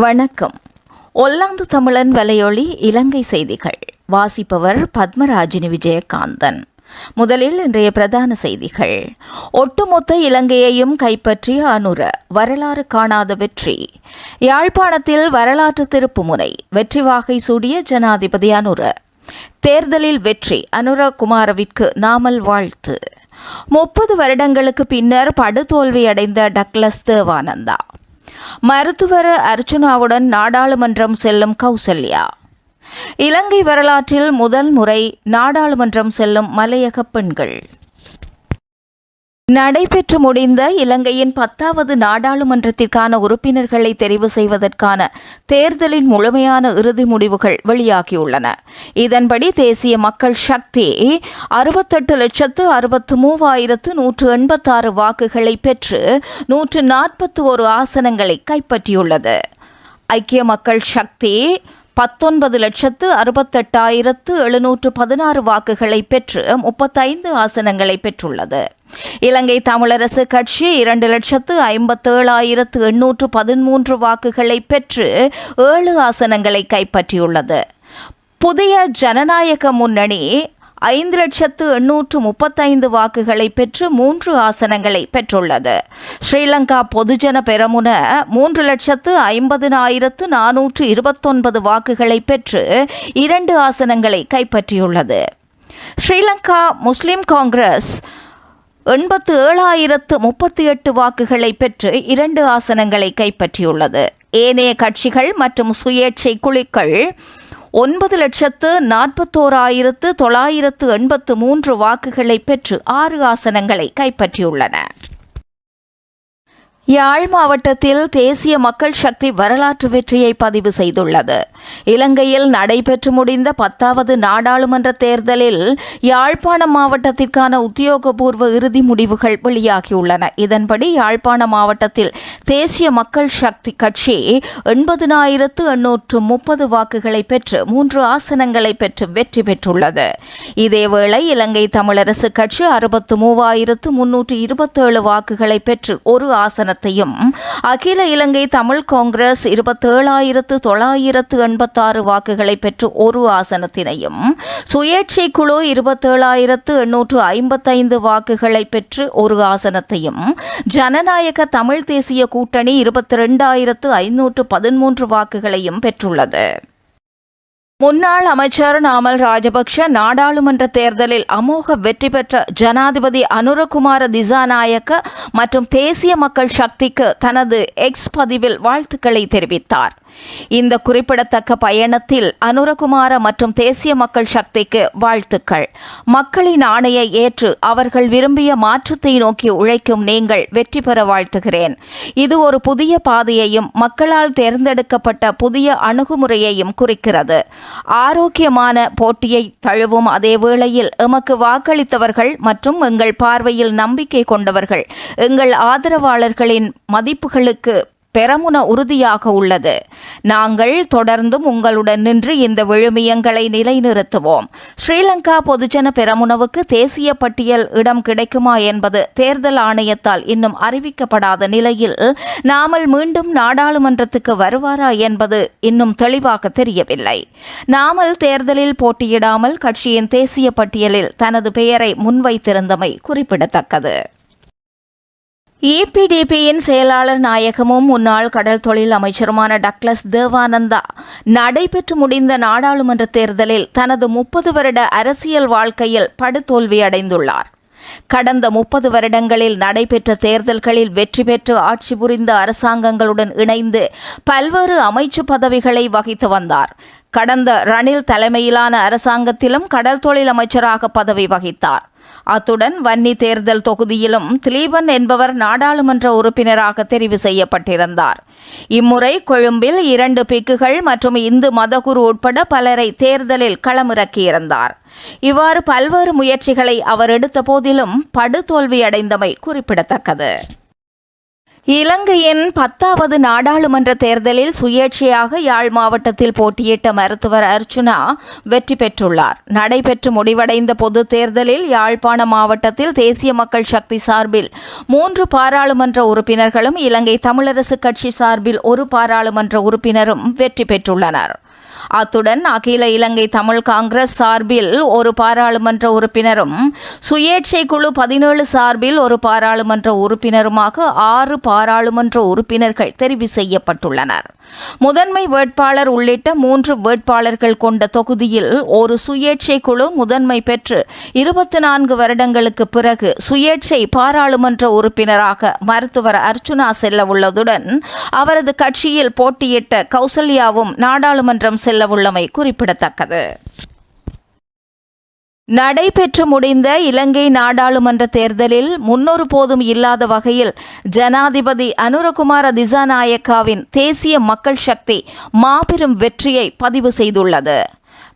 வணக்கம். ஒல்லாந்து தமிழன் வலையொலி இலங்கை செய்திகள். வாசிப்பவர் பத்மராஜினி விஜயகாந்தன். முதலில் இன்றைய பிரதான செய்திகள். ஒட்டுமொத்த இலங்கையையும் கைப்பற்றிய அனுர வரலாறு காணாத வெற்றி. யாழ்ப்பாணத்தில் வரலாற்று திருப்புமுனை வெற்றி வாகை சூடிய ஜனாதிபதி அனுர. தேர்தலில் வெற்றி அனுர குமாரவிற்கு நாமல் வாழ்த்து. முப்பது வருடங்களுக்கு பின்னர் படுதோல்வி அடைந்த டக்ளஸ் தேவானந்தா. மருத்துவர் அர்ச்சுனாவுடன் நாடாளுமன்றம் செல்லும் கௌசல்யா. இலங்கை வரலாற்றில் முதல் முறை நாடாளுமன்றம் செல்லும் மலையக பெண்கள். நடைபெற்று முடிந்த இலங்கையின் பத்தாவது நாடாளுமன்றத்திற்கான உறுப்பினர்களை தெரிவு செய்வதற்கான தேர்தலின் முழுமையான இறுதி முடிவுகள் வெளியாகியுள்ளன. இதன்படி தேசிய மக்கள் சக்தி அறுபத்தெட்டு லட்சத்து அறுபத்து மூவாயிரத்து நூற்று எண்பத்தாறு வாக்குகளை பெற்று நூற்று நாற்பத்தி ஒரு ஆசனங்களை கைப்பற்றியுள்ளது. ஐக்கிய மக்கள் சக்தி பத்தொன்பது லட்சத்து அறுபத்தெட்டாயிரத்து எழுநூற்று பதினாறு வாக்குகளை பெற்று முப்பத்தைந்து ஆசனங்களை பெற்றுள்ளது. இலங்கை தமிழரசு கட்சி இரண்டு லட்சத்து ஐம்பத்தேழாயிரத்து எண்ணூற்று பதிமூன்று வாக்குகளை பெற்று ஏழு ஆசனங்களை கைப்பற்றியுள்ளது. புதிய ஜனநாயக முன்னணி ஐந்து லட்சத்து எண்ணூற்று முப்பத்தைந்து வாக்குகளை பெற்று மூன்று ஆசனங்களை பெற்றுள்ளது. ஸ்ரீலங்கா பொதுஜன பெரமுன மூன்று லட்சத்து ஐம்பதினாயிரத்து நானூற்று இருபத்தொன்பது வாக்குகளை பெற்று இரண்டு ஆசனங்களை கைப்பற்றியுள்ளது. ஸ்ரீலங்கா முஸ்லிம் காங்கிரஸ் எண்பத்து ஏழாயிரத்து முப்பத்தி எட்டு வாக்குகளை பெற்று இரண்டு ஆசனங்களை கைப்பற்றியுள்ளது. ஏனைய கட்சிகள் மற்றும் சுயேட்சை குழுக்கள் ஒன்பது லட்சத்து நாற்பத்தோராயிரத்து தொள்ளாயிரத்து எண்பத்து மூன்று வாக்குகளை பெற்று ஆறு ஆசனங்களை கைப்பற்றியுள்ளன. யாழ் மாவட்டத்தில் தேசிய மக்கள் சக்தி வரலாற்று வெற்றியை பதிவு செய்துள்ளது. இலங்கையில் நடைபெற்று முடிந்த பத்தாவது நாடாளுமன்ற தேர்தலில் யாழ்ப்பாணம் மாவட்டத்திற்கான உத்தியோகபூர்வ இறுதி முடிவுகள் வெளியாகியுள்ளன. இதன்படி யாழ்ப்பாண மாவட்டத்தில் தேசிய மக்கள் சக்தி கட்சி எண்பதினாயிரத்து எண்ணூற்று முப்பது வாக்குகளை பெற்று மூன்று ஆசனங்களை பெற்று வெற்றி பெற்றுள்ளது. இதேவேளை இலங்கை தமிழரசு கட்சி அறுபத்து மூவாயிரத்து முன்னூற்று இருபத்தேழு வாக்குகளை பெற்று ஒரு ஆசனத்தை ஆசனத்தையும் அகில இலங்கை தமிழ் காங்கிரஸ் இருபத்தேழாயிரத்து தொள்ளாயிரத்து எண்பத்தாறு வாக்குகளை பெற்று ஒரு ஆசனத்தினையும். சுயேட்சை குழு இருபத்தேழாயிரத்து எண்ணூற்று ஐம்பத்தைந்து வாக்குகளை பெற்று ஒரு ஆசனத்தையும். ஜனநாயக தமிழ் தேசிய கூட்டணி இருபத்தி ரெண்டாயிரத்து ஐநூற்று பதிமூன்று வாக்குகளையும் பெற்றுள்ளது. முன்னாள் அமைச்சர் நாமல் ராஜபக்ஷ நாடாளுமன்ற தேர்தலில் அமோக வெற்றி பெற்ற ஜனாதிபதி அனுரகுமார திசாநாயக்க மற்றும் தேசிய மக்கள் சக்திக்கு தனது எக்ஸ் பதிவில் வாழ்த்துக்களை தெரிவித்தார். இந்த குறிப்பிடத்தக்க பயணத்தில் அனுரகுமார மற்றும் தேசிய மக்கள் சக்திக்கு வாழ்த்துக்கள். மக்களின் ஆணையை ஏற்று அவர்கள் விரும்பிய மாற்றத்தை நோக்கி உழைக்கும் நீங்கள் வெற்றி பெற வாழ்த்துகிறேன். இது ஒரு புதிய பாதையையும் மக்களால் தேர்ந்தெடுக்கப்பட்ட புதிய அணுகுமுறையையும் குறிக்கிறது. ஆரோக்கியமான போட்டியை தழுவும் அதே வேளையில் எமக்கு வாக்களித்தவர்கள் மற்றும் எங்கள் பார்வையில் நம்பிக்கை கொண்டவர்கள் எங்கள் ஆதரவாளர்களின் மதிப்புகளுக்கு பெரமுன உறுதியாக உள்ளது. நாங்கள் தொடர்ந்தும் உங்களுடன் நின்று இந்த விழுமியங்களை நிலைநிறுத்துவோம். ஸ்ரீலங்கா பொதுஜன பெரமுனவுக்கு தேசிய பட்டியல் இடம் கிடைக்குமா என்பது தேர்தல் ஆணையத்தால் இன்னும் அறிவிக்கப்படாத நிலையில் நாமல் மீண்டும் நாடாளுமன்றத்துக்கு வருவாரா என்பது இன்னும் தெளிவாக தெரியவில்லை. நாமல் தேர்தலில் போட்டியிடாமல் கட்சியின் தேசிய பட்டியலில் தனது பெயரை முன்வைத்திருந்தமை குறிப்பிடத்தக்கது. ஏபிடிபியின் செயலாளர் நாயகமும் முன்னாள் கடல் தொழில் அமைச்சருமான டக்ளஸ் தேவானந்தா நடைபெற்று முடிந்த நாடாளுமன்ற தேர்தலில் தனது முப்பது வருட அரசியல் வாழ்க்கையில் படுதோல்வி அடைந்துள்ளார் கடந்த முப்பது வருடங்களில் நடைபெற்ற தேர்தல்களில் வெற்றி பெற்று ஆட்சி புரிந்த அரசாங்கங்களுடன் இணைந்து பல்வேறு அமைச்சு பதவிகளை வகித்து வந்தார். கடந்த ரணில் தலைமையிலான அரசாங்கத்திலும் கடல் தொழில் அமைச்சராக பதவி வகித்தார். அத்துடன் வன்னி தேர்தல் தொகுதியிலும் திலீபன் என்பவர் நாடாளுமன்ற உறுப்பினராக தெரிவு செய்யப்பட்டிருந்தார். இம்முறை கொழும்பில் இரண்டு பிக்குகள் மற்றும் இந்து மதகுரு உட்பட பலரை தேர்தலில் களமிறக்கியிருந்தார். இவ்வாறு பல்வேறு முயற்சிகளை அவர் எடுத்த போதிலும் படுதோல்வியடைந்தமை குறிப்பிடத்தக்கது. இலங்கையின் பத்தாவது நாடாளுமன்ற தேர்தலில் சுயேட்சையாக யாழ் மாவட்டத்தில் போட்டியிட்ட மருத்துவர் அர்ச்சுனா வெற்றி பெற்றுள்ளார். நடைபெற்று முடிவடைந்த பொது தேர்தலில் யாழ்ப்பாண மாவட்டத்தில் தேசிய மக்கள் சக்தி சார்பில் மூன்று பாராளுமன்ற உறுப்பினர்களும் இலங்கை தமிழரசு கட்சி சார்பில் ஒரு பாராளுமன்ற உறுப்பினரும் வெற்றி பெற்றுள்ளனர். அத்துடன் அகில இலங்கை தமிழ் காங்கிரஸ் சார்பில் ஒரு பாராளுமன்ற உறுப்பினரும் சுயேட்சை குழு பதினேழு சார்பில் ஒரு பாராளுமன்ற உறுப்பினருமாக ஆறு பாராளுமன்ற உறுப்பினர்கள் தெரிவு செய்யப்பட்டுள்ளனர். முதன்மை வேட்பாளர் உள்ளிட்ட மூன்று வேட்பாளர்கள் கொண்ட தொகுதியில் ஒரு சுயேட்சை குழு முதன்மை பெற்று இருபத்தி நான்கு வருடங்களுக்கு பிறகு சுயேட்சை பாராளுமன்ற உறுப்பினராக மருத்துவர் அர்ச்சுனா செல்ல உள்ளதுடன் அவரது கட்சியில் போட்டியிட்ட கௌசல்யாவும் நாடாளுமன்றம் செல்ல உள்ளமை குறிப்பிடத்தக்கது. நடைபெற்று முடிந்த இலங்கை நாடாளுமன்ற தேர்தலில் முன்னொரு போதும் இல்லாத வகையில் ஜனாதிபதி அனுரகுமார திசாநாயக்காவின் தேசிய மக்கள் சக்தி மாபெரும் வெற்றியை பதிவு செய்துள்ளது.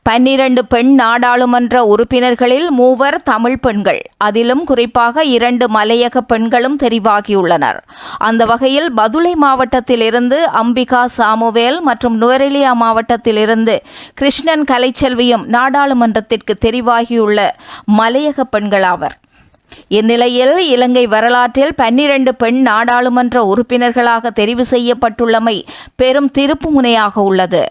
பன்னிரண்டு பெண் நாடாளுமன்ற உறுப்பினர்களில் மூவர் தமிழ் பெண்கள். அதிலும் குறிப்பாக இரண்டு மலையக பெண்களும் தெரிவாகியுள்ளனர். அந்த வகையில் பதுளை மாவட்டத்திலிருந்து அம்பிகா சாமுவேல் மற்றும் நுவரெலியா மாவட்டத்திலிருந்து கிருஷ்ணன் கலைச்செல்வியும் நாடாளுமன்றத்திற்கு தெரிவாகியுள்ள மலையக பெண்களாவர் இந்நிலையில் இலங்கை வரலாற்றில் பன்னிரண்டு பெண் நாடாளுமன்ற உறுப்பினர்களாக தெரிவு செய்யப்பட்டுள்ளமை பெரும் திருப்புமுனையாக உள்ளது.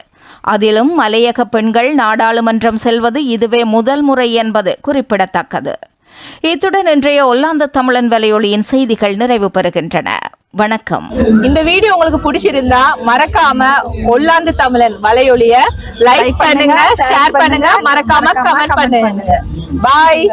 அதிலும் மலையக பெண்கள் நாடாளுமன்றம் செல்வது இதுவே முதல் முறை என்பது குறிப்பிடத்தக்கது. இத்துடன் இன்றைய ஒல்லாந்த தமிழன் வலையொலியின் செய்திகள் நிறைவு பெறுகின்றன. வணக்கம். இந்த வீடியோ உங்களுக்கு பிடிச்சிருந்தா மறக்காம ஒல்லாந்து தமிழன் வலையொலிய லைக் பண்ணுங்க ஷேர் பண்ணுங்க மறக்காம கமெண்ட் பண்ணுங்க. பாய்